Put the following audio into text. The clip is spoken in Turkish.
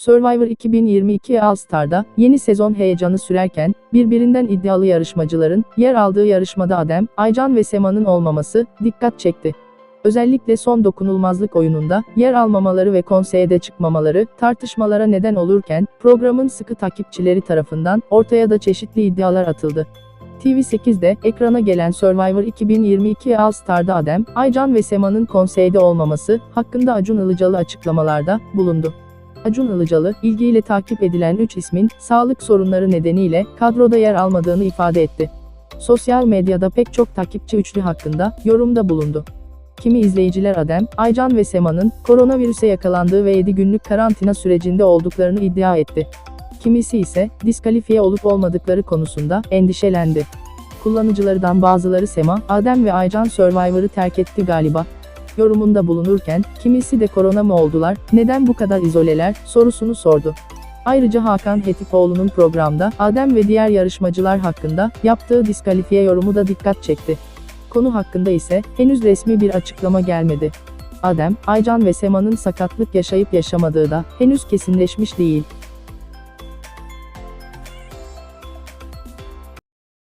Survivor 2022 All Star'da yeni sezon heyecanı sürerken birbirinden iddialı yarışmacıların yer aldığı yarışmada Adem, Aycan ve Sema'nın olmaması dikkat çekti. Özellikle son dokunulmazlık oyununda yer almamaları ve konseye de çıkmamaları tartışmalara neden olurken programın sıkı takipçileri tarafından ortaya da çeşitli iddialar atıldı. TV8'de ekrana gelen Survivor 2022 All Star'da Adem, Aycan ve Sema'nın konseyde olmaması hakkında Acun Ilıcalı açıklamalarda bulundu. Acun Ilıcalı, ilgiyle takip edilen 3 ismin sağlık sorunları nedeniyle kadroda yer almadığını ifade etti. Sosyal medyada pek çok takipçi üçlü hakkında yorumda bulundu. Kimi izleyiciler Adem, Aycan ve Sema'nın koronavirüse yakalandığı ve 7 günlük karantina sürecinde olduklarını iddia etti. Kimisi ise diskalifiye olup olmadıkları konusunda endişelendi. Kullanıcılardan bazıları Sema, Adem ve Aycan Survivor'ı terk etti galiba. Yorumunda bulunurken, kimisi de korona mı oldular, neden bu kadar izoleler, sorusunu sordu. Ayrıca Hakan Hetipoğlu'nun programda Adem ve diğer yarışmacılar hakkında yaptığı diskalifiye yorumu da dikkat çekti. Konu hakkında ise henüz resmi bir açıklama gelmedi. Adem, Aycan ve Sema'nın sakatlık yaşayıp yaşamadığı da henüz kesinleşmiş değil.